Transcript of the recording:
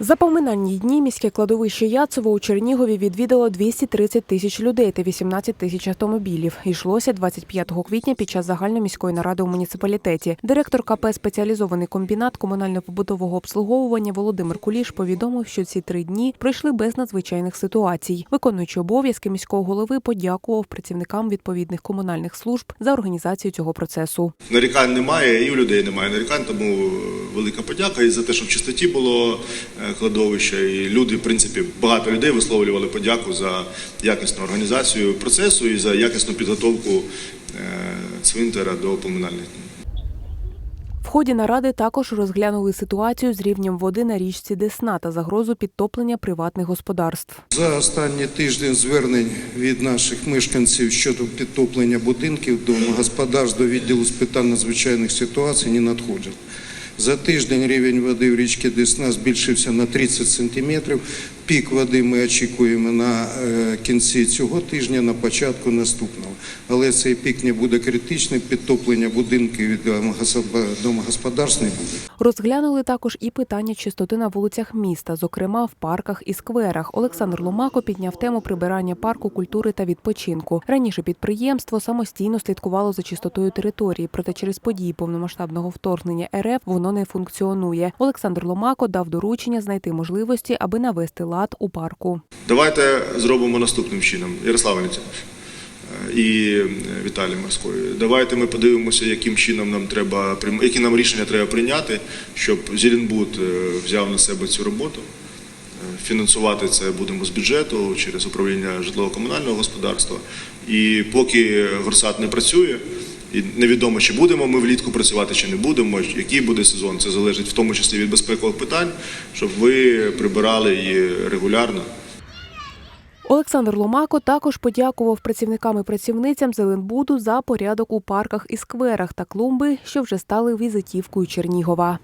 За поминальні дні міське кладовище Яцево у Чернігові відвідало 230 тисяч людей та 18 тисяч автомобілів. Йшлося 25 квітня під час загальноміської наради у муніципалітеті. Директор КП спеціалізований комбінат комунально-побутового обслуговування Володимир Куліш повідомив, що ці три дні пройшли без надзвичайних ситуацій. Виконуючи обов'язки міського голови, подякував працівникам відповідних комунальних служб за організацію цього процесу. Нарікань немає, і у людей немає нарікань, тому велика подяка і за те, що в чистоті було е, кладовище. І люди, в принципі, багато людей висловлювали подяку за якісну організацію процесу і за якісну підготовку е, цвинтара до поминальних днів. В ході наради також розглянули ситуацію з рівнем води на річці Десна та загрозу підтоплення приватних господарств. За останній тиждень звернень від наших мешканців щодо підтоплення будинків домогосподарств до відділу з питань надзвичайних ситуацій не надходять. За тиждень рівень води в річці Десна збільшився на 30 сантиметрів. Пік води ми очікуємо на е, кінці цього тижня, на початку наступного. Але цей пік не буде критичним, підтоплення будинків домогоспо- домогосподарств не буде. Розглянули також і питання чистоти на вулицях міста, зокрема в парках і скверах. Олександр Ломако підняв тему прибирання парку культури та відпочинку. Раніше підприємство самостійно слідкувало за чистотою території, проте через події повномасштабного вторгнення РФ воно не функціонує. Олександр Ломако дав доручення знайти можливості, аби навести лад у парку. Давайте зробимо наступним чином. Ярослав Валентинович е, і е, Віталій Морської. Давайте ми подивимося, яким чином нам треба які нам рішення треба прийняти, щоб Зеленбуд е, взяв на себе цю роботу. Фінансувати це будемо з бюджету через управління житлово-комунального господарства. І поки Горсат не працює, і невідомо, чи будемо ми влітку працювати, чи не будемо, який буде сезон, це залежить в тому числі від безпекових питань, щоб ви прибирали її регулярно. Олександр Ломако також подякував працівникам і працівницям Зеленбуду за порядок у парках і скверах та клумби, що вже стали візитівкою Чернігова.